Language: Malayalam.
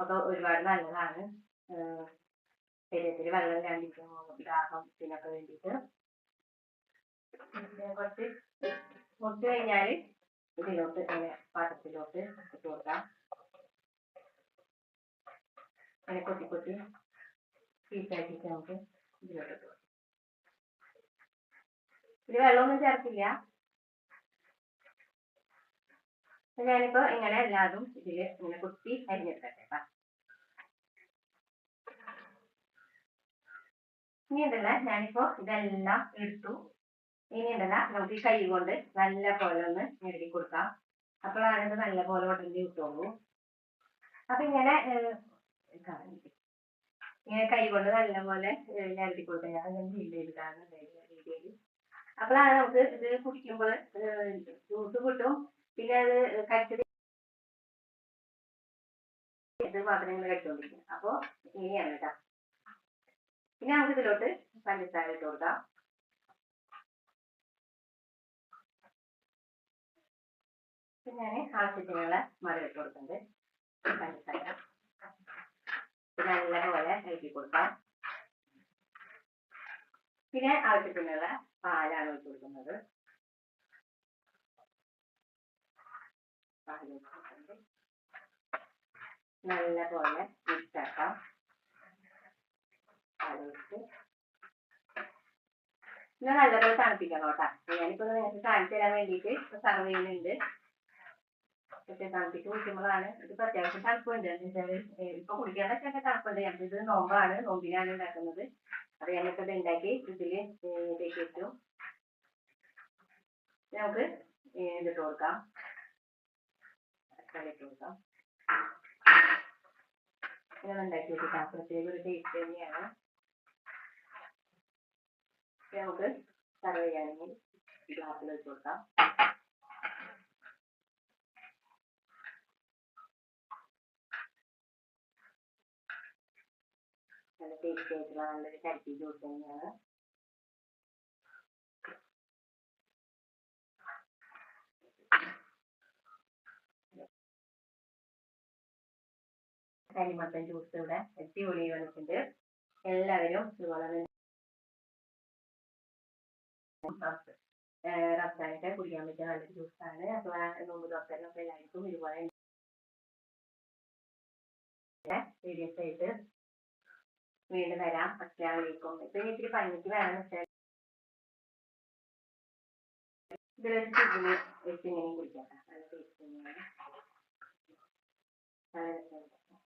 ഒക്കെ ഒരുപാട് നല്ലതാണ്. ശരീരത്തിൽ വെള്ളം ഇല്ലാണ്ടിരിക്കും ദാഹത്തിനൊക്കെ വേണ്ടിയിട്ട്. പിന്നെ കുറച്ച് കുറച്ച് കഴിഞ്ഞാൽ ഇതിലോട്ട് ഇങ്ങനെ പാത്രത്തിലോട്ട് ഇട്ട് കൊടുക്കാം. അങ്ങനെ കൊത്തി കൊത്തി പീസാക്കിയിട്ട് നമുക്ക് ഇതിലോട്ട് ഇതിൽ വെള്ളമൊന്നും ചേർക്കില്ല. ഞാനിപ്പോ ഇങ്ങനെ എല്ലാതും ഇതിൽ ഇങ്ങനെ കുത്തി അരിഞ്ഞെടുക്കട്ടെ ട്ടാ. ഇനി ഉണ്ടല്ല ഞാനിപ്പോ ഇതെല്ലാം എടുത്തു. ഇനി ഉണ്ടല്ല നമുക്ക് ഈ കൈ കൊണ്ട് നല്ല പോലെ ഒന്ന് എഴുതി കൊടുക്കാം. അപ്പോഴാണ് ഇത് നല്ല പോലെ ഉടനെ കിട്ടുള്ളൂ. അപ്പൊ ഇങ്ങനെ. ഇങ്ങനെ കൈ കൊണ്ട് നല്ല പോലെ ഞെരടി കൊടുക്കാം. ഞാൻ അങ്ങനെ വീഡിയോയിൽ കാണുന്നുണ്ടായിരുന്നു അപ്പോഴാണ് നമുക്ക് ഇത് കുടിക്കുമ്പോൾ ജ്യൂസ് കിട്ടും. പിന്നെ അത് കഴിച്ചത് പാത്രങ്ങൾ മാത്രമേ ഇങ്ങനെ കഴിച്ചുകൊണ്ടിരിക്കും അപ്പൊ ഇങ്ങനെയാണ് കേട്ടോ. പിന്നെ നമുക്ക് ഇതിലോട്ട് പഞ്ചസാര ഇട്ട് കൊടുക്കാം. പിന്നെ ഞാൻ ആവശ്യത്തിനുള്ള മറി ഇട്ട് കൊടുക്കുന്നുണ്ട്. പഞ്ചസാര. പിന്നെ നല്ലപോലെ ഇളക്കി കൊടുക്കാം. പിന്നെ ആവശ്യത്തിനുള്ള പാലാണ് ഇട്ട് കൊടുക്കുന്നത്. പാൽ ഒഴിച്ച് കൊടുക്കുന്നുണ്ട് നല്ല പോലെ മിക്സ് ആക്കാം പാലൊഴിച്ച് പിന്നെ നല്ലപോലെ തണുപ്പിക്കണം കേട്ടോ. ഞാനിപ്പോ നിങ്ങൾക്ക് കാണിച്ചു തരാൻ വേണ്ടിയിട്ട് സർവ് ചെയ്യുന്നുണ്ട്. പക്ഷേ തണുപ്പിച്ച് കുടിക്കുമ്പോഴാണ് ഇതിപ്പോ അത്യാവശ്യം തണുപ്പുണ്ട്. എന്ന് വെച്ചാൽ ഏഹ് ഇപ്പൊ കുടിക്കാൻ പറ്റൊക്കെ തണുപ്പുണ്ട്. ഞങ്ങൾക്ക് ഇത് നോമ്പാണ്. നോമ്പിനാണ് ഉണ്ടാക്കുന്നത്. അപ്പൊ ഞാനിപ്പോ ഇത് ഉണ്ടാക്കി ഇതിൽ ഇതേക്ക് ഇട്ടു നമുക്ക് ഇതിട്ട് കൊടുക്കാം. ഇട്ട് കൊടുക്കാം ഇങ്ങനെ ഉണ്ടാക്കി വെച്ചിട്ടാ പ്രത്യേക ഒരു ടേസ്റ്റ് തന്നെയാണ്. നമുക്ക് സർവ് ചെയ്യാനെങ്കിൽ ഗ്ലാസ്സിൽ വെച്ച് കൊടുക്കാം. നല്ല ടേസ്റ്റി ആയിട്ടുള്ള നല്ലൊരു കരിപ്പി ജ്യൂസ് തന്നെയാണ്. കരിമത്തൻ ജ്യൂസ് ഇവിടെ അടിപൊളി വന്നിട്ടുണ്ട്. എല്ലാവരും വളരെ റബ്സാനൊക്കെ കുടിക്കാൻ പറ്റിയ നല്ലൊരു ജ്യൂസാണ് അപ്പൊ ആ നോമ്പ് തുറക്കാനൊക്കെ എല്ലാവർക്കും ഇതുപോലെ സീരിയസ് ആയിട്ട് വീണ്ടും വരാം. അസ്സലാമലൈക്കും. ഇപ്പൊ ഇനി ഇത്തിരി പനിക്ക് വേണമെന്ന് വെച്ചാൽ ഇതിലൊരു വെച്ച് ഇങ്ങനെ കുടിക്കാം. നല്ല ടേസ്റ്റ് തന്നെയാണ്. നല്ല